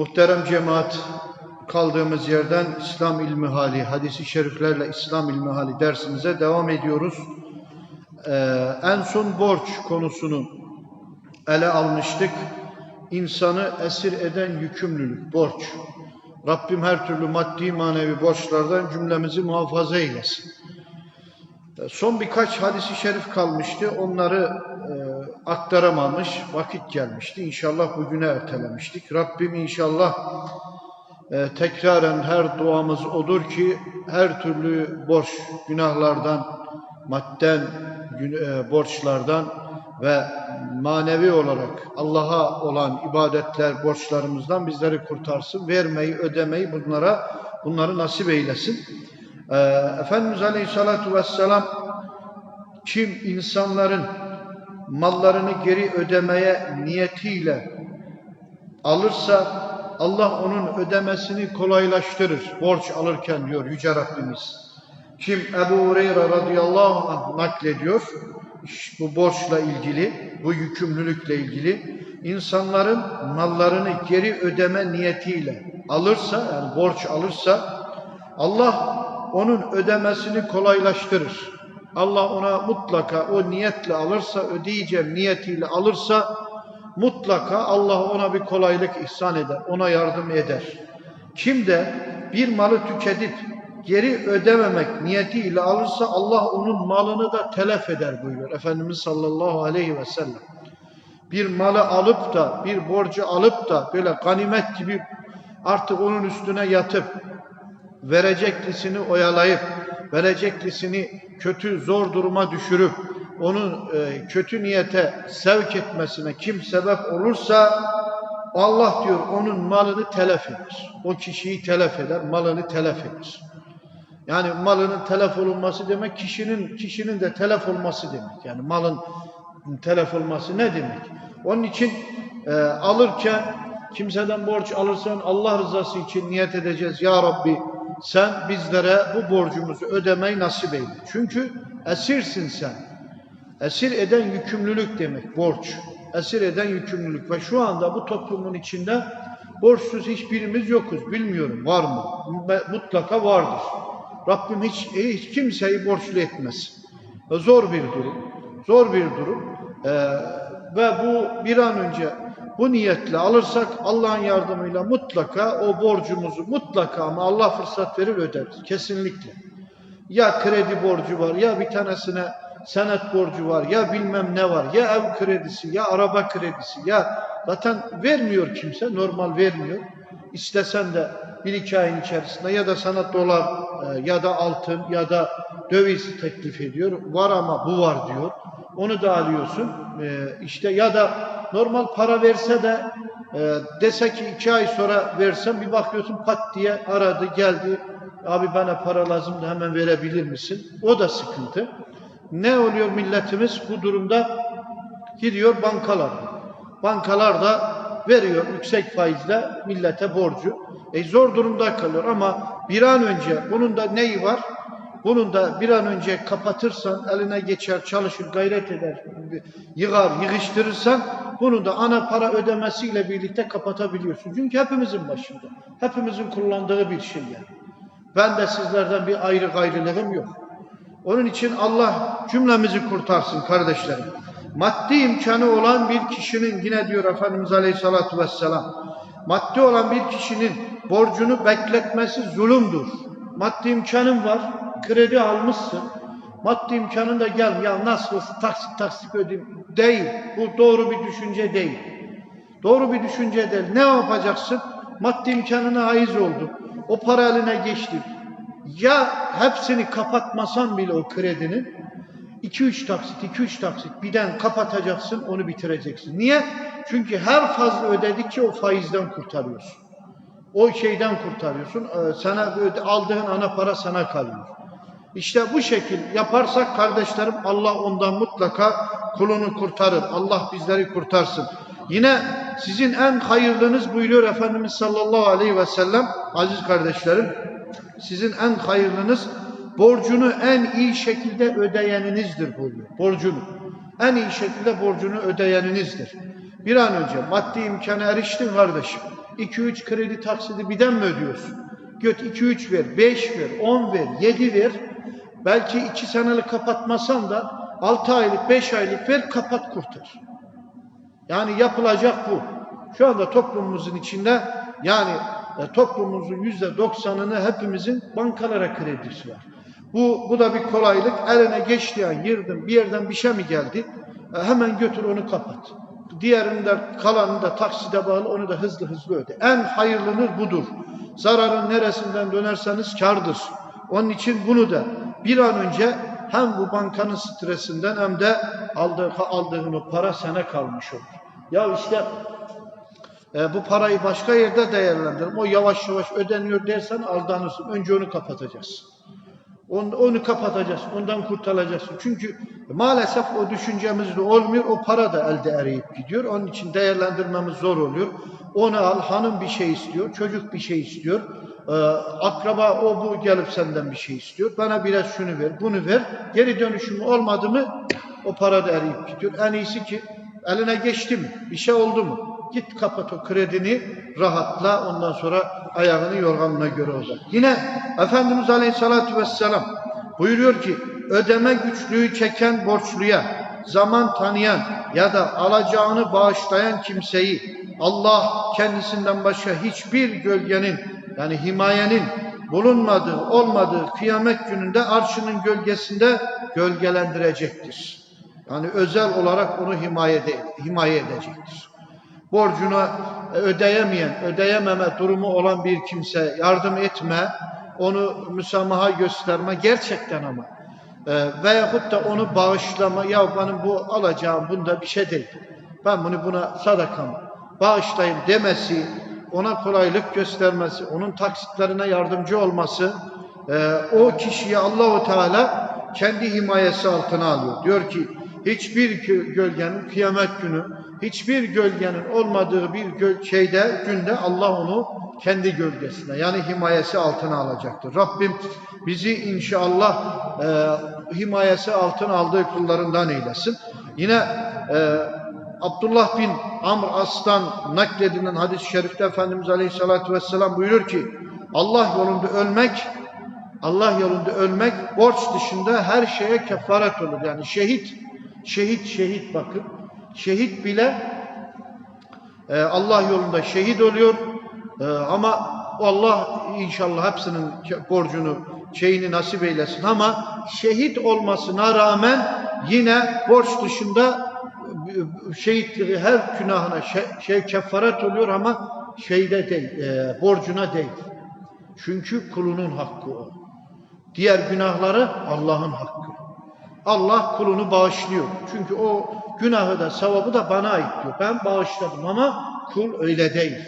Muhterem cemaat, kaldığımız yerden İslam ilmi hali, hadisi şeriflerle İslam ilmi hali dersimize devam ediyoruz. Ee, en son borç konusunu ele almıştık. İnsanı esir eden yükümlülük, borç. Rabbim her türlü maddi manevi borçlardan cümlemizi muhafaza eylesin. Ee, Son birkaç hadisi şerif kalmıştı. Onları e, aktaramamış, vakit gelmişti. İnşallah bugüne ertelemiştik. Rabbim inşallah e, tekraren her duamız odur ki her türlü borç, günahlardan, madden gün- e, borçlardan ve manevi olarak Allah'a olan ibadetler, borçlarımızdan bizleri kurtarsın. Vermeyi, ödemeyi bunlara bunları nasip eylesin. E, Efendimiz Aleyhisselatü Vesselam kim insanların mallarını geri ödemeye niyetiyle alırsa Allah onun ödemesini kolaylaştırır. Borç alırken diyor Yüce Rabbimiz. Kim Ebu Hureyre radıyallahu anh naklediyor. Bu borçla ilgili, bu yükümlülükle ilgili insanların mallarını geri ödeme niyetiyle alırsa, yani borç alırsa Allah onun ödemesini kolaylaştırır. Allah ona mutlaka o niyetle alırsa, ödeyeceğim niyetiyle alırsa mutlaka Allah ona bir kolaylık ihsan eder, ona yardım eder. Kim de bir malı tüketip geri ödememek niyetiyle alırsa Allah onun malını da telef eder buyuruyor Efendimiz sallallahu aleyhi ve sellem. Bir malı alıp da, bir borcu alıp da böyle ganimet gibi artık onun üstüne yatıp vereceklisini oyalayıp, vereceklisini kötü zor duruma düşürüp, onun e, kötü niyete sevk etmesine kim sebep olursa Allah diyor onun malını telef eder. O kişiyi telef eder, malını telef eder. Yani malının telef olunması demek kişinin kişinin de telef olması demek. Yani malın telef olması ne demek? Onun için e, alırken kimseden borç alırsan Allah rızası için niyet edeceğiz. Ya Rabbi sen bizlere bu borcumuzu ödemeyi nasip eyle. Çünkü esirsin sen. Esir eden yükümlülük demek borç. Esir eden yükümlülük ve şu anda bu toplumun içinde borçsuz hiçbirimiz yokuz. Bilmiyorum var mı? Mutlaka vardır. Rabbim hiç, hiç kimseyi borçlu etmez. Zor bir durum. Zor bir durum. Ee, ve bu bir an önce bu niyetle alırsak Allah'ın yardımıyla mutlaka o borcumuzu mutlaka ama Allah fırsat verir öderiz. Kesinlikle. Ya kredi borcu var ya bir tanesine senet borcu var ya bilmem ne var ya ev kredisi ya araba kredisi ya zaten vermiyor kimse normal vermiyor. İstesen de bir iki ayın içerisinde ya da sana dolar e, ya da altın ya da döviz teklif ediyor. Var ama bu var diyor. Onu da alıyorsun. E, işte ya da normal para verse de e, dese ki iki ay sonra versem bir bakıyorsun pat diye aradı geldi. Abi bana para lazım da hemen verebilir misin? O da sıkıntı. Ne oluyor milletimiz bu durumda? Gidiyor bankalar. Bankalar da veriyor yüksek faizle millete borcu. E zor durumda kalıyor ama bir an önce bunun da neyi var? Bunun da bir an önce kapatırsan, eline geçer, çalışır, gayret eder, yığar, yığıştırırsan bunun da ana para ödemesiyle birlikte kapatabiliyorsun. Çünkü hepimizin başında. Hepimizin kullandığı bir şey yani. Ben de sizlerden bir ayrı gayrılığım yok. Onun için Allah cümlemizi kurtarsın kardeşlerim. Maddi imkanı olan bir kişinin yine diyor Efendimiz Aleyhisselatü Vesselam maddi olan bir kişinin borcunu bekletmesi zulümdür. Maddi imkanın var, kredi almışsın. Maddi imkanın da gel ya nasıl olsa taksit taksit ödeyeyim. Değil. Bu doğru bir düşünce değil. Doğru bir düşünce değil. Ne yapacaksın? Maddi imkanına haiz oldu. O para eline geçti. Ya hepsini kapatmasan bile o kredinin 2-3 taksit, 2-3 taksit birden kapatacaksın, onu bitireceksin. Niye? Çünkü her fazla ödedikçe o faizden kurtarıyorsun. O şeyden kurtarıyorsun. Ee, Sana aldığın ana para sana kalıyor. İşte bu şekil yaparsak kardeşlerim Allah ondan mutlaka kulunu kurtarır. Allah bizleri kurtarsın. Yine sizin en hayırlınız buyuruyor Efendimiz sallallahu aleyhi ve sellem aziz kardeşlerim. Sizin en hayırlınız borcunu en iyi şekilde ödeyeninizdir buyuruyor. Borcunu. En iyi şekilde borcunu ödeyeninizdir. Bir an önce maddi imkana eriştin kardeşim. 2-3 kredi taksidi birden mi ödüyorsun? Göt 2-3 ver, 5 ver, 10 ver, 7 ver. Belki 2 senelik kapatmasan da 6 aylık, 5 aylık ver, kapat kurtar. Yani yapılacak bu. Şu anda toplumumuzun içinde yani e, toplumumuzun yüzde doksanını hepimizin bankalara kredisi var. Bu, bu da bir kolaylık. Eline geçti an girdin bir yerden bir şey mi geldi? E, hemen götür onu kapat. Diğerinde kalanını da takside bağlı onu da hızlı hızlı öde. En hayırlınız budur. Zararın neresinden dönerseniz kardır. Onun için bunu da bir an önce hem bu bankanın stresinden hem de aldığı, aldığın o para sana kalmış olur. Ya işte e, bu parayı başka yerde değerlendirelim. O yavaş yavaş ödeniyor dersen aldanırsın. Önce onu kapatacağız. Onu, onu kapatacağız. Ondan kurtulacaksın. Çünkü maalesef o düşüncemizde olmuyor. O para da elde eriyip gidiyor. Onun için değerlendirmemiz zor oluyor. Onu al. Hanım bir şey istiyor. Çocuk bir şey istiyor. Ee, akraba o bu gelip senden bir şey istiyor. Bana biraz şunu ver, bunu ver. Geri dönüşümü olmadı mı o para da eriyip gidiyor. En iyisi ki eline geçti mi? Bir şey oldu mu? Git kapat o kredini rahatla ondan sonra ayağını yorganına göre uzat. Yine Efendimiz Aleyhisselatü Vesselam buyuruyor ki ödeme güçlüğü çeken borçluya zaman tanıyan ya da alacağını bağışlayan kimseyi Allah kendisinden başka hiçbir gölgenin yani himayenin bulunmadığı, olmadığı kıyamet gününde arşının gölgesinde gölgelendirecektir. Yani özel olarak onu himaye, himaye edecektir borcunu ödeyemeyen, ödeyememe durumu olan bir kimse yardım etme, onu müsamaha gösterme gerçekten ama e, veyahut da onu bağışlama, ya benim bu alacağım bunda bir şey değil. Ben bunu buna sadakam bağışlayayım demesi, ona kolaylık göstermesi, onun taksitlerine yardımcı olması, e, o kişiyi Allahu Teala kendi himayesi altına alıyor. Diyor ki hiçbir gölgenin kıyamet günü hiçbir gölgenin olmadığı bir şeyde günde Allah onu kendi gölgesine yani himayesi altına alacaktır. Rabbim bizi inşallah e, himayesi altına aldığı kullarından eylesin. Yine e, Abdullah bin Amr As'tan nakledilen hadis-i şerifte Efendimiz Aleyhisselatü Vesselam buyurur ki Allah yolunda ölmek Allah yolunda ölmek borç dışında her şeye kefaret olur. Yani şehit, şehit, şehit bakın. Şehit bile e, Allah yolunda şehit oluyor. E, ama Allah inşallah hepsinin borcunu, şeyini nasip eylesin. Ama şehit olmasına rağmen yine borç dışında şehitliği her günahına şey, şey kefaret oluyor ama şeyde değil, e, borcuna değil. Çünkü kulunun hakkı o. Diğer günahları Allah'ın hakkı. Allah kulunu bağışlıyor. Çünkü o günahı da sevabı da bana ait diyor. Ben bağışladım ama kul öyle değil.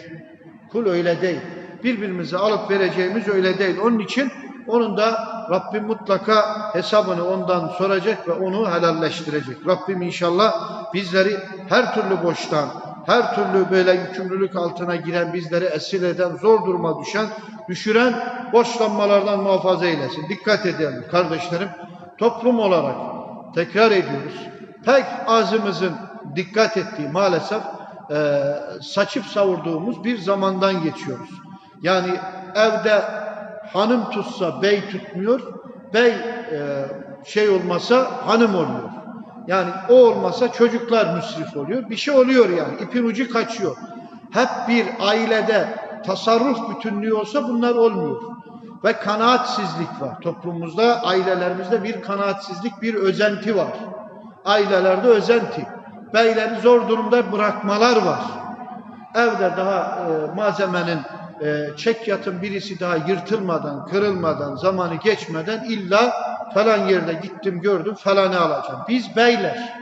Kul öyle değil. Birbirimize alıp vereceğimiz öyle değil. Onun için onun da Rabbim mutlaka hesabını ondan soracak ve onu helalleştirecek. Rabbim inşallah bizleri her türlü boştan, her türlü böyle yükümlülük altına giren, bizleri esir eden, zor duruma düşen, düşüren borçlanmalardan muhafaza eylesin. Dikkat edelim kardeşlerim. Toplum olarak tekrar ediyoruz. Pek azımızın dikkat ettiği maalesef e, saçıp savurduğumuz bir zamandan geçiyoruz. Yani evde hanım tutsa bey tutmuyor, bey e, şey olmasa hanım oluyor. Yani o olmasa çocuklar müsrif oluyor. Bir şey oluyor yani. İpin ucu kaçıyor. Hep bir ailede tasarruf bütünlüğü olsa bunlar olmuyor. Ve kanaatsizlik var. Toplumumuzda, ailelerimizde bir kanaatsizlik, bir özenti var. Ailelerde özenti. Beyleri zor durumda bırakmalar var. Evde daha e, malzemenin e, çek yatın birisi daha yırtılmadan, kırılmadan, zamanı geçmeden illa falan yerde gittim gördüm falanı alacağım. Biz beyler,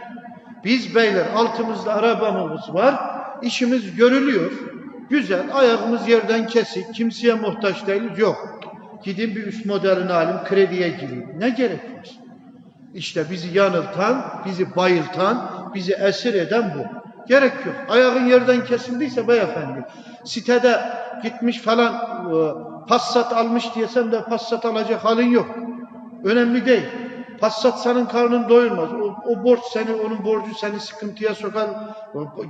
biz beyler altımızda arabamız var, işimiz görülüyor. Güzel, ayağımız yerden kesik, kimseye muhtaç değiliz, yok. Gidin bir üst modelini alayım, krediye gireyim. Ne gerek var? İşte bizi yanıltan, bizi bayıltan, bizi esir eden bu. Gerek yok. Ayağın yerden kesildiyse beyefendi, sitede gitmiş falan e, passat almış diye sen de passat alacak halin yok. Önemli değil. Passat senin karnını doyurmaz. O, o borç seni, onun borcu seni sıkıntıya sokar.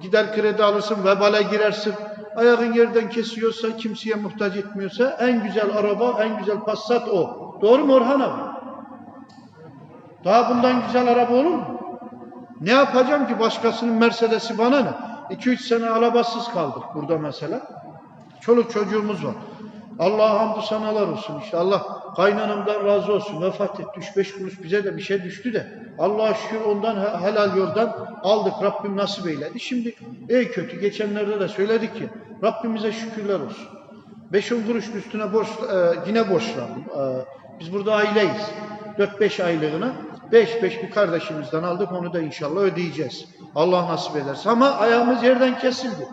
Gider kredi alırsın, vebale girersin. Ayağın yerden kesiyorsa, kimseye muhtaç etmiyorsa en güzel araba, en güzel Passat o. Doğru mu Orhan abi? Daha bundan güzel araba olur mu? Ne yapacağım ki başkasının Mercedes'i bana ne? 2-3 sene arabasız kaldık burada mesela. Çoluk çocuğumuz var. Allah'a hamdü sanalar olsun işte. Allah kaynanamdan razı olsun. Vefat etti. 3-5 kuruş bize de bir şey düştü de. Allah'a şükür ondan he- helal yoldan aldık. Rabbim nasip eyledi. Şimdi ey kötü. Geçenlerde de söyledik ki Rabbimize şükürler olsun. 5-10 kuruş üstüne borç, e, yine borçlandım. E, biz burada aileyiz. 4-5 aylığına 5-5 bir kardeşimizden aldık. Onu da inşallah ödeyeceğiz. Allah nasip ederse. Ama ayağımız yerden kesildi.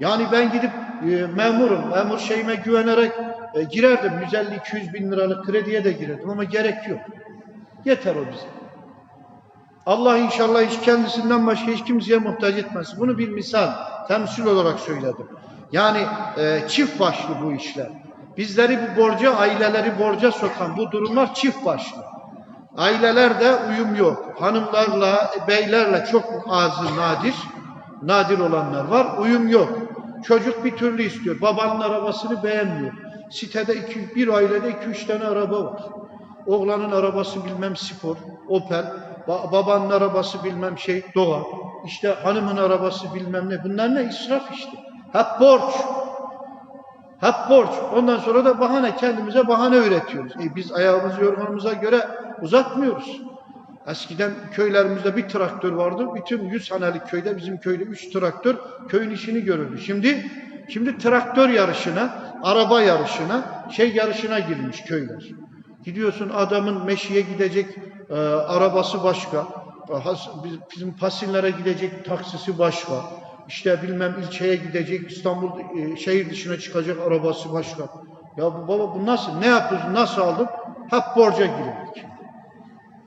Yani ben gidip e, memurum, memur şeyime güvenerek e, girerdim. 150-200 bin liralık krediye de girerdim ama gerek yok. Yeter o bize. Allah inşallah hiç kendisinden başka hiç kimseye muhtaç etmez. Bunu bir misal, temsil olarak söyledim. Yani e, çift başlı bu işler. Bizleri bu borca, aileleri borca sokan bu durumlar çift başlı. Ailelerde uyum yok. Hanımlarla, beylerle çok azı nadir, nadir olanlar var. Uyum yok. Çocuk bir türlü istiyor. Babanın arabasını beğenmiyor. Sitede iki, bir ailede iki üç tane araba var. Oğlanın arabası bilmem spor, Opel. Ba- babanın arabası bilmem şey Doğa. İşte hanımın arabası bilmem ne. Bunlar ne? İsraf işte. Hep borç. Hep borç. Ondan sonra da bahane kendimize bahane üretiyoruz. E biz ayağımızı yorganımıza göre uzatmıyoruz. Eskiden köylerimizde bir traktör vardı. Bütün 100 hanelik köyde bizim köyde 3 traktör köyün işini görürdü. Şimdi şimdi traktör yarışına, araba yarışına, şey yarışına girmiş köyler. Gidiyorsun adamın meşiye gidecek e, arabası başka. Bizim Pasinlere gidecek taksisi başka. İşte bilmem ilçeye gidecek İstanbul e, şehir dışına çıkacak arabası başka. Ya baba bu nasıl? Ne yapıyorsun? Nasıl aldın? Hep borca girdik.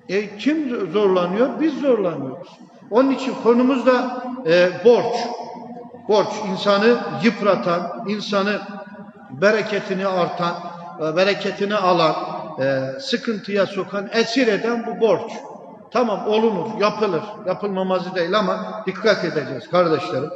E, kim zorlanıyor? Biz zorlanıyoruz. Onun için konumuz da e, borç. Borç insanı yıpratan, insanı bereketini artan, e, bereketini alan, e, sıkıntıya sokan, esir eden bu borç. Tamam olunur, yapılır. Yapılmamazı değil ama dikkat edeceğiz kardeşlerim.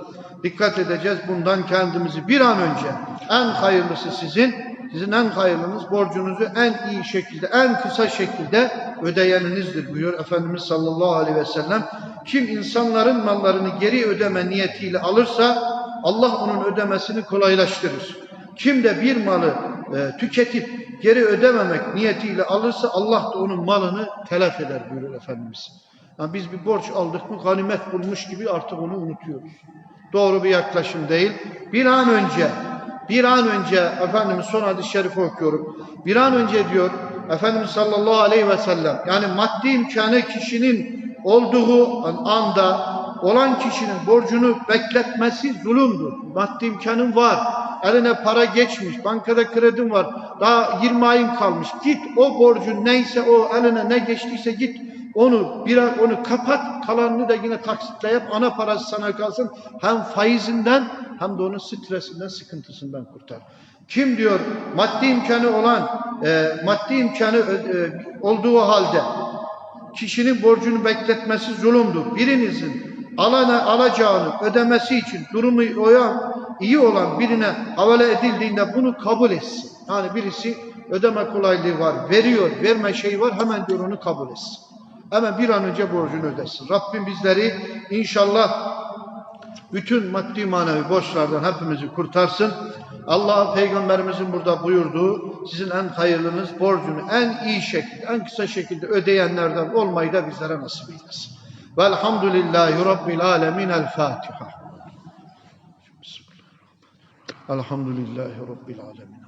Dikkat edeceğiz. Bundan kendimizi bir an önce en hayırlısı sizin, sizin en hayırlınız borcunuzu en iyi şekilde, en kısa şekilde ödeyeninizdir buyuruyor Efendimiz sallallahu aleyhi ve sellem. Kim insanların mallarını geri ödeme niyetiyle alırsa Allah onun ödemesini kolaylaştırır. Kim de bir malı e, tüketip geri ödememek niyetiyle alırsa Allah da onun malını telef eder buyuruyor Efendimiz. Yani biz bir borç aldık mı ganimet bulmuş gibi artık onu unutuyoruz. Doğru bir yaklaşım değil. Bir an önce, bir an önce Efendimiz son hadis-i şerifi okuyorum. Bir an önce diyor Efendimiz sallallahu aleyhi ve sellem yani maddi imkanı kişinin olduğu anda olan kişinin borcunu bekletmesi zulümdür. Maddi imkanın var. Eline para geçmiş. Bankada kredin var. Daha 20 ayın kalmış. Git o borcun neyse o eline ne geçtiyse git onu bir an onu kapat. Kalanını da yine taksitle yap. Ana parası sana kalsın. Hem faizinden hem de onun stresinden, sıkıntısından kurtar. Kim diyor maddi imkanı olan, e, maddi imkanı e, olduğu halde kişinin borcunu bekletmesi zulümdür. Birinizin alana alacağını ödemesi için durumu oyan, iyi olan birine havale edildiğinde bunu kabul etsin. Yani birisi ödeme kolaylığı var, veriyor, verme şeyi var hemen diyor onu kabul etsin. Hemen bir an önce borcunu ödesin. Rabbim bizleri inşallah bütün maddi manevi borçlardan hepimizi kurtarsın. Allah peygamberimizin burada buyurduğu sizin en hayırlınız borcunu en iyi şekilde, en kısa şekilde ödeyenlerden olmayı da bizlere nasip eylesin. Velhamdülillahi Rabbil alemin. El Fatiha. Elhamdülillahi Rabbil alemin.